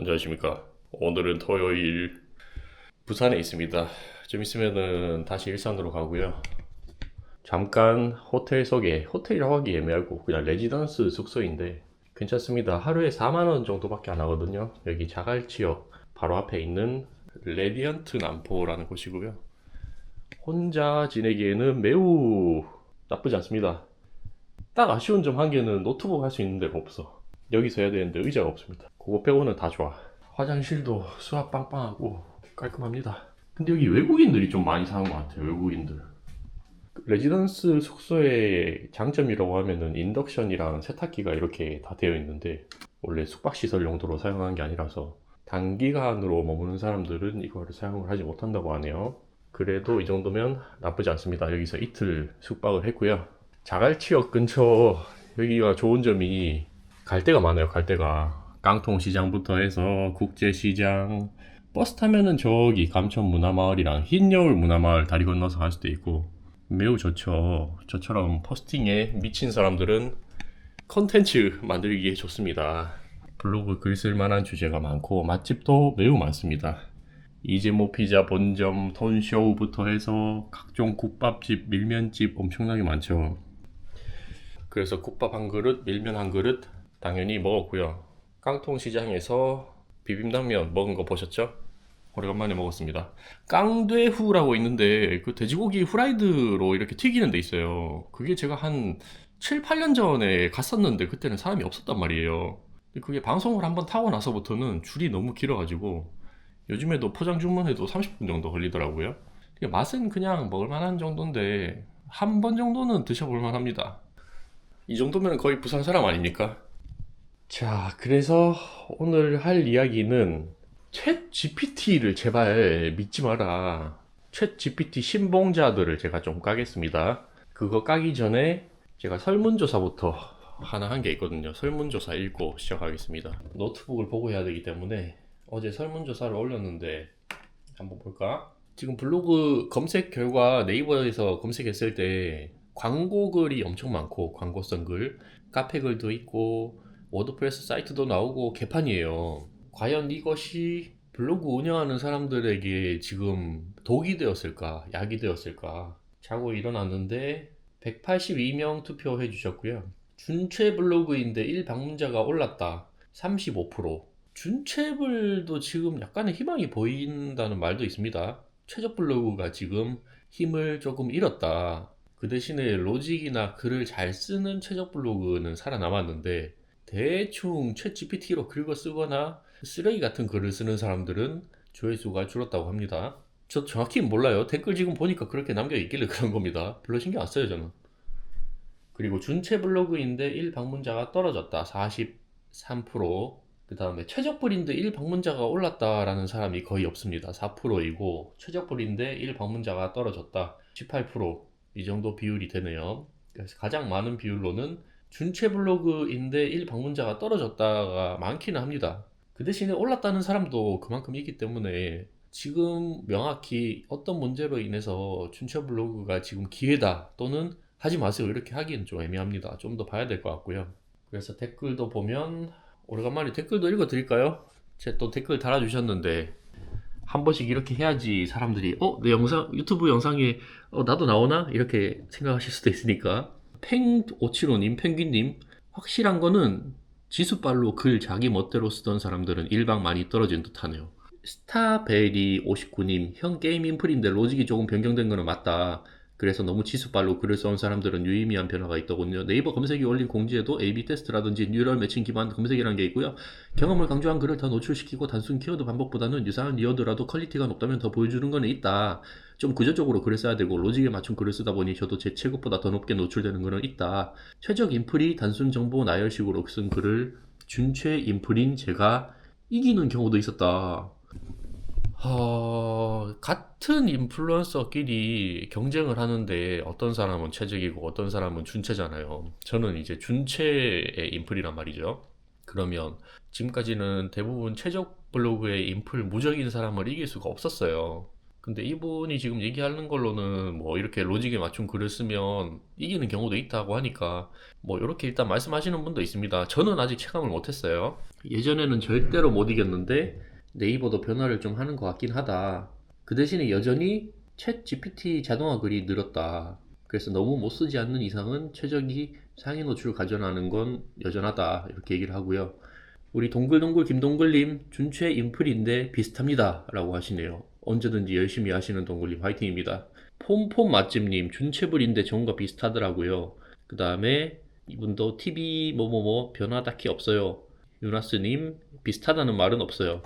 안녕하십니까. 오늘은 토요일 부산에 있습니다. 좀 있으면은 다시 일산으로 가고요. 잠깐 호텔 소개, 호텔이라고 하기 애매하고 그냥 레지던스 숙소인데 괜찮습니다. 하루에 4만 원 정도밖에 안 하거든요. 여기 자갈치역 바로 앞에 있는 레디언트 남포라는 곳이고요. 혼자 지내기에는 매우 나쁘지 않습니다. 딱 아쉬운 점 한 개는 노트북 할 수 있는 데가 없어. 여기서 해야 되는데 의자가 없습니다. 그거 빼고는 다 좋아. 화장실도 수압 빵빵하고 깔끔합니다. 근데 여기 외국인들이 좀 많이 사는 것 같아요. 외국인들. 레지던스 숙소의 장점이라고 하면은 인덕션이랑 세탁기가 이렇게 다 되어 있는데 원래 숙박시설 용도로 사용하는 게 아니라서 단기간으로 머무는 사람들은 이거를 사용을 하지 못한다고 하네요. 그래도 이 정도면 나쁘지 않습니다. 여기서 이틀 숙박을 했고요. 자갈치역 근처 여기가 좋은 점이 갈 데가 많아요. 갈 데가 깡통시장부터 해서 국제시장 버스 타면은 저기 감천 문화마을이랑 흰여울 문화마을 다리 건너서 갈 수도 있고 매우 좋죠. 저처럼 포스팅에 미친 사람들은 컨텐츠 만들기에 좋습니다. 블로그 글 쓸 만한 주제가 많고 맛집도 매우 많습니다. 이재모 피자 본점 톤쇼우부터 해서 각종 국밥집, 밀면집 엄청나게 많죠. 그래서 국밥 한 그릇, 밀면 한 그릇 당연히 먹었고요. 깡통시장에서 비빔당면 먹은 거 보셨죠? 오래간만에 먹었습니다. 깡돼후라고 있는데 그 돼지고기 후라이드로 이렇게 튀기는 데 있어요. 그게 제가 한 7, 8년 전에 갔었는데 그때는 사람이 없었단 말이에요. 그게 방송을 한번 타고 나서부터는 줄이 너무 길어가지고 요즘에도 포장 주문해도 30분 정도 걸리더라고요. 맛은 그냥 먹을 만한 정도인데 한 번 정도는 드셔볼 만 합니다. 이 정도면 거의 부산 사람 아닙니까? 자, 그래서 오늘 할 이야기는 챗 GPT를 제발 믿지 마라. 챗 GPT 신봉자들을 제가 좀 까겠습니다. 그거 까기 전에 제가 설문조사부터 하나 한 게 있거든요. 설문조사 읽고 시작하겠습니다. 노트북을 보고 해야 되기 때문에 어제 설문조사를 올렸는데 한번 볼까? 지금 블로그 검색 결과 네이버에서 검색했을 때 광고 글이 엄청 많고 광고성 글, 카페 글도 있고 워드프레스 사이트도 나오고 개판이에요. 과연 이것이 블로그 운영하는 사람들에게 지금 독이 되었을까, 약이 되었을까? 자고 일어났는데 182명 투표해 주셨고요. 준최 블로그인데 1 방문자가 올랐다. 35%. 준최블도 지금 약간의 희망이 보인다는 말도 있습니다. 최적 블로그가 지금 힘을 조금 잃었다. 그 대신에 로직이나 글을 잘 쓰는 최적 블로그는 살아남았는데 대충 챗 GPT로 긁어 쓰거나 쓰레기 같은 글을 쓰는 사람들은 조회수가 줄었다고 합니다. 저 정확히 몰라요. 댓글 지금 보니까 그렇게 남겨 있길래 그런 겁니다. 별로 신경 안 써요, 저는. 그리고 준체 블로그인데 1 방문자가 떨어졌다. 43%. 그 다음에 최적 브랜드 1방문자가 올랐다라는 사람이 거의 없습니다. 4%이고 최적 브랜드 1방문자가 떨어졌다. 18%이 정도 비율이 되네요. 그래서 가장 많은 비율로는 준체 블로그인데 1방문자가 떨어졌다가 많기는 합니다. 그 대신에 올랐다는 사람도 그만큼 있기 때문에 지금 명확히 어떤 문제로 인해서 준체 블로그가 지금 기회다 또는 하지 마세요 이렇게 하기는 좀 애매합니다. 좀 더 봐야 될 것 같고요. 그래서 댓글도 보면 오래간만에 댓글도 읽어드릴까요? 제가 또 댓글 달아주셨는데 한 번씩 이렇게 해야지 사람들이 어? 내 영상 유튜브 영상에 어, 나도 나오나? 이렇게 생각하실 수도 있으니까 팽575님 펭귄님 확실한 거는 지수빨로 글 자기 멋대로 쓰던 사람들은 일방 많이 떨어진 듯하네요. 스타베리 59님 형 게임 인플인데 로직이 조금 변경된 거는 맞다. 그래서 너무 지수빨로 글을 써온 사람들은 유의미한 변화가 있더군요. 네이버 검색이 올린 공지에도 A/B 테스트라든지 뉴럴 매칭 기반 검색이라는 게 있고요. 경험을 강조한 글을 더 노출시키고 단순 키워드 반복보다는 유사한 리워드라도 퀄리티가 높다면 더 보여주는 거는 있다. 좀 구조적으로 글을 써야 되고 로직에 맞춘 글을 쓰다 보니 저도 제 최고보다 더 높게 노출되는 거는 있다. 최적 인플이 단순 정보 나열식으로 쓴 글을 준최 인플인 제가 이기는 경우도 있었다. 어, 같은 인플루언서끼리 경쟁을 하는데 어떤 사람은 최적이고 어떤 사람은 준체잖아요. 저는 이제 준체의 인플이란 말이죠. 그러면 지금까지는 대부분 최적 블로그의 인플 무적인 사람을 이길 수가 없었어요. 근데 이분이 지금 얘기하는 걸로는 뭐 이렇게 로직에 맞춘 글을 쓰면 이기는 경우도 있다고 하니까 뭐 이렇게 일단 말씀하시는 분도 있습니다. 저는 아직 체감을 못했어요. 예전에는 절대로 못 이겼는데 네이버도 변화를 좀 하는 것 같긴 하다. 그 대신에 여전히 챗 GPT 자동화 글이 늘었다. 그래서 너무 못 쓰지 않는 이상은 최적이 상위 노출을 가져나는 건 여전하다. 이렇게 얘기를 하고요. 우리 동글동글 김동글님 준최 인플인데 비슷합니다. 라고 하시네요. 언제든지 열심히 하시는 동글님 화이팅입니다. 폼폼 맛집님 준채불인데 전과 비슷하더라고요. 그 다음에 이분도 TV 뭐뭐뭐 변화 딱히 없어요. 유나스님 비슷하다는 말은 없어요.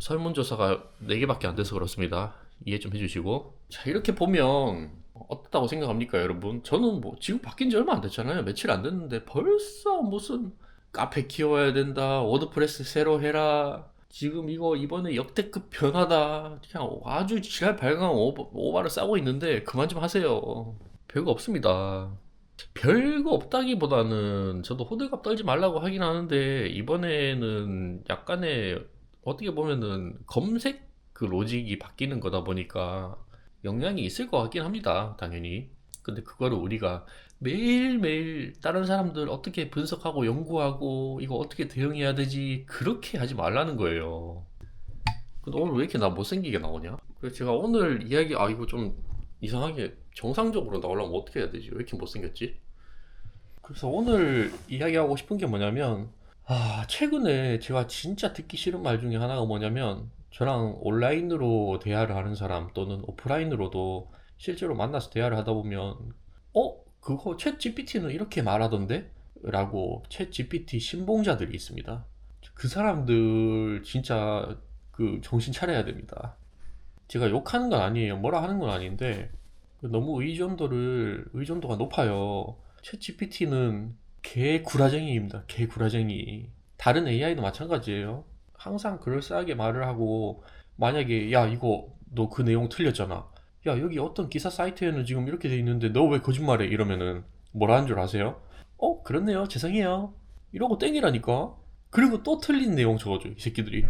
설문조사가 4개밖에 안 돼서 그렇습니다. 이해 좀 해주시고. 자, 이렇게 보면 어떻다고 생각합니까, 여러분? 저는 뭐 지금 바뀐 지 얼마 안 됐잖아요. 며칠 안 됐는데 벌써 무슨 카페 키워야 된다. 워드프레스 새로 해라. 지금 이거 이번에 역대급 변화다. 그냥 아주 지랄 발광 오버, 오바를 싸고 있는데 그만 좀 하세요. 별거 없습니다. 별거 없다기보다는 저도 호들갑 떨지 말라고 하긴 하는데 이번에는 약간의 어떻게 보면은 검색 그 로직이 바뀌는 거다 보니까 영향이 있을 것 같긴 합니다. 당연히. 근데 그거를 우리가 매일매일 다른 사람들 어떻게 분석하고 연구하고 이거 어떻게 대응해야 되지 그렇게 하지 말라는 거예요. 근데 오늘 왜 이렇게 나 못생기게 나오냐? 그래서 제가 오늘 이야기 아 이거 좀 이상하게 정상적으로 나오려면 어떻게 해야 되지? 왜 이렇게 못생겼지? 그래서 오늘 이야기하고 싶은 게 뭐냐면 아 최근에 제가 진짜 듣기 싫은 말 중에 하나가 뭐냐면 저랑 온라인으로 대화를 하는 사람 또는 오프라인으로도 실제로 만나서 대화를 하다 보면 어? 그거 챗 GPT는 이렇게 말하던데? 라고 챗 GPT 신봉자들이 있습니다. 그 사람들 진짜 그 정신 차려야 됩니다. 제가 욕하는 건 아니에요. 뭐라 하는 건 아닌데 너무 의존도를 의존도가 높아요. 챗 GPT는 개 구라쟁이입니다. 개 구라쟁이. 다른 AI도 마찬가지예요. 항상 그럴싸하게 말을 하고 만약에 야 이거 너 그 내용 틀렸잖아. 야 여기 어떤 기사 사이트에는 지금 이렇게 돼 있는데 너 왜 거짓말해? 이러면은 뭐라 하는 줄 아세요? 어 그렇네요. 죄송해요. 이러고 땡이라니까. 그리고 또 틀린 내용 적어줘 이 새끼들이.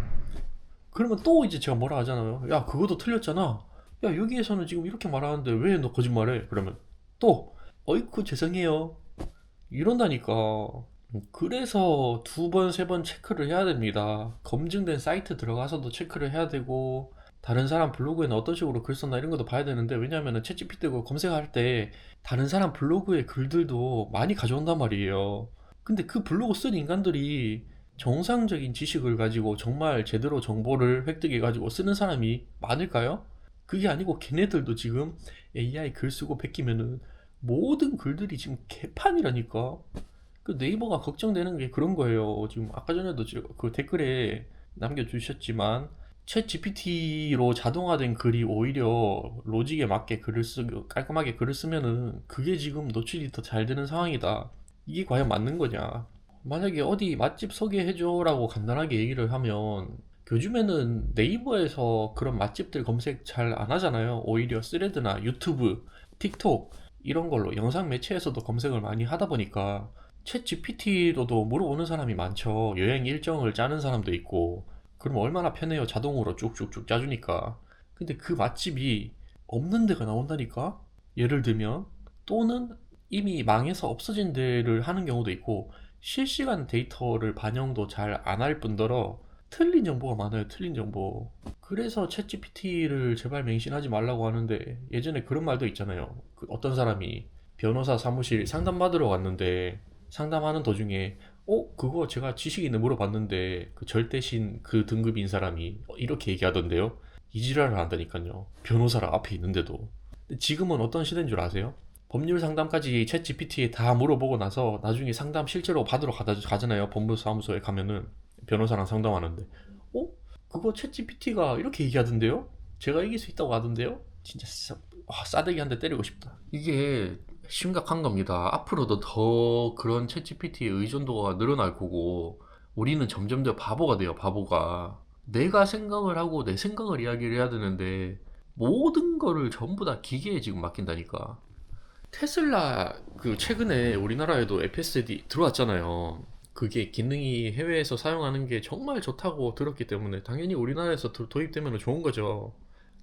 그러면 또 이제 제가 뭐라 하잖아요. 야 그것도 틀렸잖아. 야 여기에서는 지금 이렇게 말하는데 왜 너 거짓말해? 그러면 또 어이쿠 죄송해요. 이런다니까. 그래서 두 번, 세 번 체크를 해야 됩니다. 검증된 사이트 들어가서도 체크를 해야 되고, 다른 사람 블로그에는 어떤 식으로 글 썼나 이런 것도 봐야 되는데, 왜냐하면 챗GPT 검색할 때 다른 사람 블로그의 글들도 많이 가져온단 말이에요. 근데 그 블로그 쓴 인간들이 정상적인 지식을 가지고 정말 제대로 정보를 획득해 가지고 쓰는 사람이 많을까요? 그게 아니고 걔네들도 지금 AI 글 쓰고 베끼면은 모든 글들이 지금 개판이라니까. 그 네이버가 걱정되는 게 그런 거예요. 지금 아까 전에도 그 댓글에 남겨주셨지만 챗 GPT로 자동화된 글이 오히려 로직에 맞게 글을 쓰고 깔끔하게 글을 쓰면은 그게 지금 노출이 더 잘 되는 상황이다. 이게 과연 맞는 거냐? 만약에 어디 맛집 소개해줘라고 간단하게 얘기를 하면 요즘에는 네이버에서 그런 맛집들 검색 잘 안 하잖아요. 오히려 스레드나 유튜브, 틱톡 이런 걸로 영상 매체에서도 검색을 많이 하다 보니까 챗 GPT로도 물어보는 사람이 많죠. 여행 일정을 짜는 사람도 있고 그럼 얼마나 편해요. 자동으로 쭉쭉쭉 짜주니까. 근데 그 맛집이 없는 데가 나온다니까? 예를 들면 또는 이미 망해서 없어진 데를 하는 경우도 있고 실시간 데이터를 반영도 잘 안 할 뿐더러 틀린 정보가 많아요. 틀린 정보. 그래서 챗GPT를 제발 맹신하지 말라고 하는데 예전에 그런 말도 있잖아요. 그 어떤 사람이 변호사 사무실 상담받으러 갔는데 상담하는 도중에 어 그거 제가 지식 있는 물어봤는데 그 절대신 그 등급인 사람이 이렇게 얘기하던데요. 이 지랄을 한다니까요. 변호사랑 앞에 있는데도. 지금은 어떤 시대인 줄 아세요? 법률 상담까지 챗 GPT에 다 물어보고 나서 나중에 상담 실제로 받으러 가잖아요. 법무사무소에 가면은 변호사랑 상담하는데 어? 그거 챗 GPT가 이렇게 얘기하던데요? 제가 이길 수 있다고 하던데요? 진짜 싸, 와, 싸대기 한 대 때리고 싶다. 이게 심각한 겁니다. 앞으로도 더 그런 챗 GPT의 의존도가 늘어날 거고 우리는 점점 더 바보가 돼요. 바보가. 내가 생각을 하고 내 생각을 이야기를 해야 되는데 모든 거를 전부 다 기계에 지금 맡긴다니까. 테슬라 그 최근에 우리나라에도 FSD 들어왔잖아요. 그게 기능이 해외에서 사용하는 게 정말 좋다고 들었기 때문에 당연히 우리나라에서 도- 도입되면 좋은 거죠.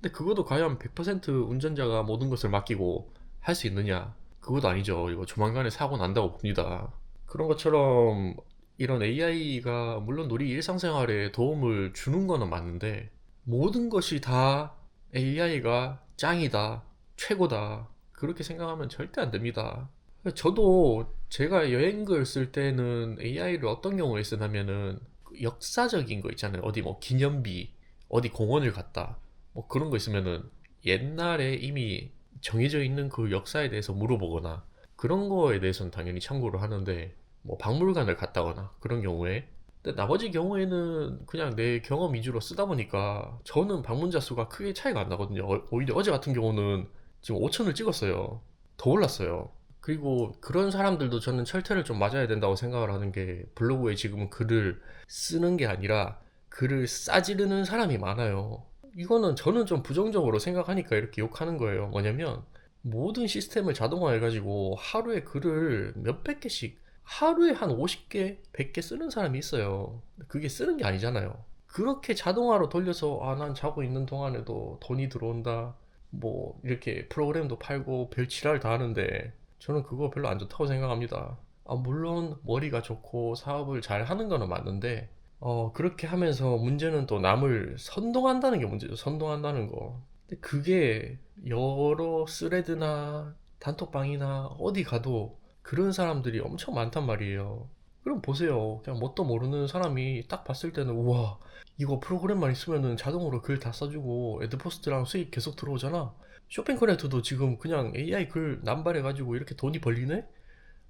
근데 그것도 과연 100% 운전자가 모든 것을 맡기고 할 수 있느냐? 그것도 아니죠. 이거 조만간에 사고 난다고 봅니다. 그런 것처럼 이런 AI가 물론 우리 일상생활에 도움을 주는 거는 맞는데 모든 것이 다 AI가 짱이다, 최고다 그렇게 생각하면 절대 안 됩니다. 저도 제가 여행글 쓸 때는 AI를 어떤 경우에 쓰냐면은 역사적인 거 있잖아요. 어디 뭐 기념비, 어디 공원을 갔다. 뭐 그런 거 있으면은 옛날에 이미 정해져 있는 그 역사에 대해서 물어보거나 그런 거에 대해서는 당연히 참고를 하는데 뭐 박물관을 갔다거나 그런 경우에 근데 나머지 경우에는 그냥 내 경험 위주로 쓰다 보니까 저는 방문자 수가 크게 차이가 안 나거든요. 어- 오히려 어제 같은 경우는 지금 5천을 찍었어요. 더 올랐어요. 그리고 그런 사람들도 저는 철퇴를 좀 맞아야 된다고 생각을 하는 게 블로그에 지금 글을 쓰는 게 아니라 글을 싸지르는 사람이 많아요. 이거는 저는 좀 부정적으로 생각하니까 이렇게 욕하는 거예요. 뭐냐면 모든 시스템을 자동화해가지고 하루에 글을 몇백 개씩 하루에 한 50개, 100개 쓰는 사람이 있어요. 그게 쓰는 게 아니잖아요. 그렇게 자동화로 돌려서 아, 난 자고 있는 동안에도 돈이 들어온다. 뭐 이렇게 프로그램도 팔고 별 지랄 다 하는데 저는 그거 별로 안 좋다고 생각합니다. 아, 물론 머리가 좋고 사업을 잘 하는 거는 맞는데 어, 그렇게 하면서 문제는 또 남을 선동한다는 게 문제죠. 선동한다는 거. 근데 그게 여러 스레드나 단톡방이나 어디 가도 그런 사람들이 엄청 많단 말이에요. 그럼 보세요. 그냥 뭣도 모르는 사람이 딱 봤을 때는 우와 이거 프로그램만 있으면은 자동으로 글 다 써주고 애드포스트랑 수익 계속 들어오잖아. 쇼핑 커넥터도 지금 그냥 AI 글 남발해가지고 이렇게 돈이 벌리네?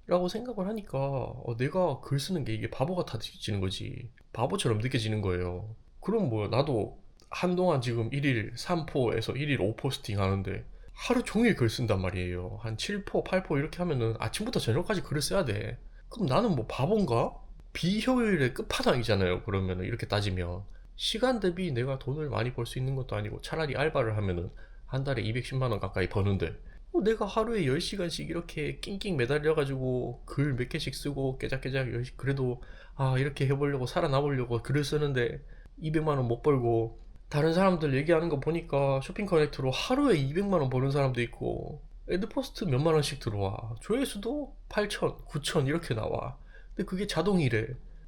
라고 생각을 하니까 어, 내가 글 쓰는 게 이게 바보 같아지는 거지. 바보처럼 느껴지는 거예요. 그럼 뭐야 나도 한동안 지금 1일 3포에서 1일 5포스팅 하는데 하루 종일 글 쓴단 말이에요. 한 7포, 8포 이렇게 하면은 아침부터 저녁까지 글을 써야 돼. 그럼 나는 뭐 바본가? 비효율의 끝판왕이잖아요. 그러면은 이렇게 따지면 시간 대비 내가 돈을 많이 벌 수 있는 것도 아니고 차라리 알바를 하면은 한 달에 210만 원 가까이 버는데 어, 내가 하루에 10시간씩 이렇게 낑낑 매달려가지고 글 몇 개씩 쓰고 깨작깨작 열시- 그래도 아 이렇게 해보려고 살아남으려고 글을 쓰는데 200만 원 못 벌고 다른 사람들 얘기하는 거 보니까 쇼핑 커넥트로 하루에 200만 원 버는 사람도 있고 애드포스트 몇만 원씩 들어와. 조회수도 8천, 9천 이렇게 나와. 근데 그게 자동이래.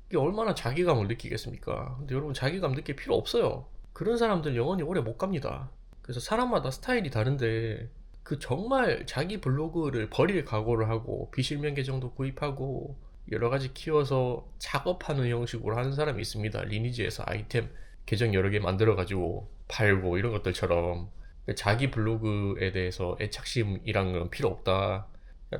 이게 얼마나 자기감을 느끼겠습니까? 근데 여러분 자기감 느낄 필요 없어요. 그런 사람들 영원히 오래 못 갑니다. 그래서 사람마다 스타일이 다른데 그 정말 자기 블로그를 버릴 각오를 하고 비실명 계정도 구입하고 여러 가지 키워서 작업하는 형식으로 하는 사람이 있습니다. 리니지에서 아이템 계정 여러 개 만들어 가지고 팔고 이런 것들처럼 자기 블로그에 대해서 애착심이란 건 필요 없다.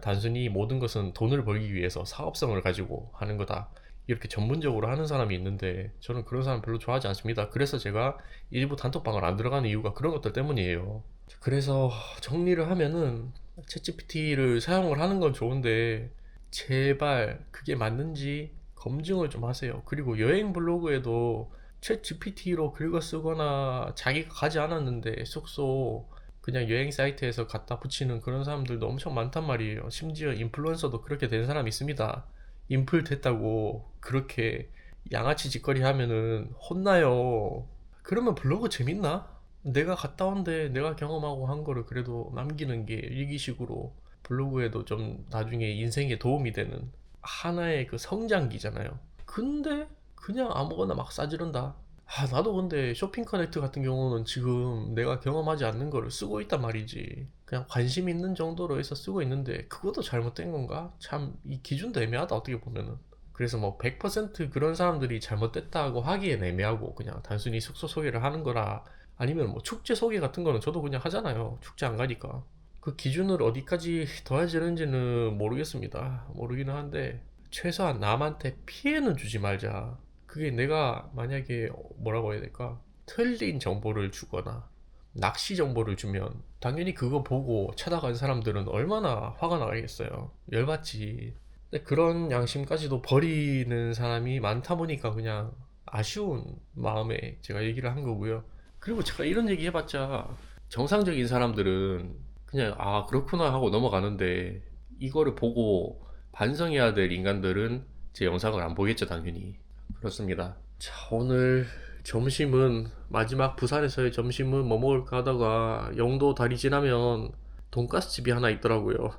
단순히 모든 것은 돈을 벌기 위해서 사업성을 가지고 하는 거다. 이렇게 전문적으로 하는 사람이 있는데 저는 그런 사람 별로 좋아하지 않습니다. 그래서 제가 일부 단톡방을 안 들어가는 이유가 그런 것들 때문이에요. 그래서 정리를 하면은 챗GPT를 사용을 하는 건 좋은데 제발 그게 맞는지 검증을 좀 하세요. 그리고 여행 블로그에도 챗GPT로 긁어 쓰거나 자기가 가지 않았는데 숙소 그냥 여행 사이트에서 갖다 붙이는 그런 사람들도 엄청 많단 말이에요. 심지어 인플루언서도 그렇게 된 사람이 있습니다. 인플 됐다고 그렇게 양아치 짓거리 하면은 혼나요. 그러면 블로그 재밌나? 내가 갔다 온데 내가 경험하고 한 거를 그래도 남기는 게 일기식으로 블로그에도 좀 나중에 인생에 도움이 되는 하나의 그 성장기잖아요. 근데 그냥 아무거나 막 싸지른다. 아, 나도 근데 쇼핑 커넥트 같은 경우는 지금 내가 경험하지 않는 거를 쓰고 있단 말이지. 그냥 관심 있는 정도로 해서 쓰고 있는데 그것도 잘못된 건가? 참 이 기준도 애매하다 어떻게 보면은. 그래서 뭐 100% 그런 사람들이 잘못됐다고 하기엔 애매하고 그냥 단순히 숙소 소개를 하는 거라 아니면 뭐 축제 소개 같은 거는 저도 그냥 하잖아요. 축제 안 가니까. 그 기준을 어디까지 둬야 되는지는 모르겠습니다. 모르기는 한데 최소한 남한테 피해는 주지 말자. 그게 내가 만약에 뭐라고 해야 될까? 틀린 정보를 주거나 낚시 정보를 주면 당연히 그거 보고 찾아간 사람들은 얼마나 화가 나겠어요. 열받지. 근데 그런 양심까지도 버리는 사람이 많다 보니까 그냥 아쉬운 마음에 제가 얘기를 한 거고요. 그리고 제가 이런 얘기 해봤자 정상적인 사람들은 그냥 아 그렇구나 하고 넘어가는데 이거를 보고 반성해야 될 인간들은 제 영상을 안 보겠죠 당연히 그렇습니다 자 오늘 점심은 마지막 부산에서의 점심은 뭐 먹을까 하다가 영도 다리 지나면 돈가스 집이 하나 있더라고요.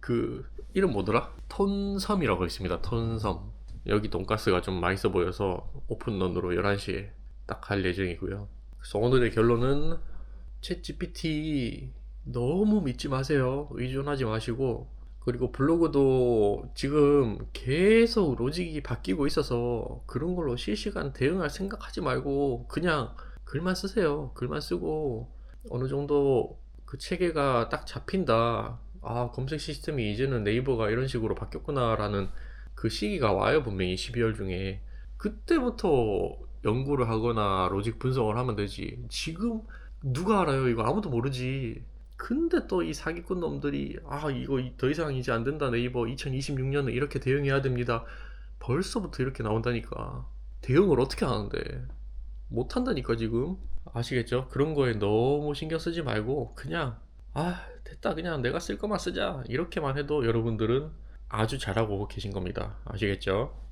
그 이름 뭐더라? 톤섬이라고 있습니다. 톤섬. 여기 돈가스가 좀 맛있어 보여서 오픈런으로 11시에 딱 할 예정이고요. 그래서 오늘의 결론은 챗 GPT 너무 믿지 마세요. 의존하지 마시고 그리고 블로그도 지금 계속 로직이 바뀌고 있어서 그런 걸로 실시간 대응할 생각하지 말고 그냥 글만 쓰세요. 글만 쓰고 어느 정도 그 체계가 딱 잡힌다. 아, 검색 시스템이 이제는 네이버가 이런 식으로 바뀌었구나라는 그 시기가 와요, 분명히 12월 중에. 그때부터 연구를 하거나 로직 분석을 하면 되지. 지금 누가 알아요? 이거 아무도 모르지. 근데 또 이 사기꾼 놈들이 아 이거 더 이상 이제 안 된다 네이버 2026년은 이렇게 대응해야 됩니다. 벌써부터 이렇게 나온다니까. 대응을 어떻게 하는데? 못 한다니까 지금. 아시겠죠? 그런 거에 너무 신경 쓰지 말고 그냥 아 됐다 그냥 내가 쓸 거만 쓰자 이렇게만 해도 여러분들은 아주 잘하고 계신 겁니다. 아시겠죠?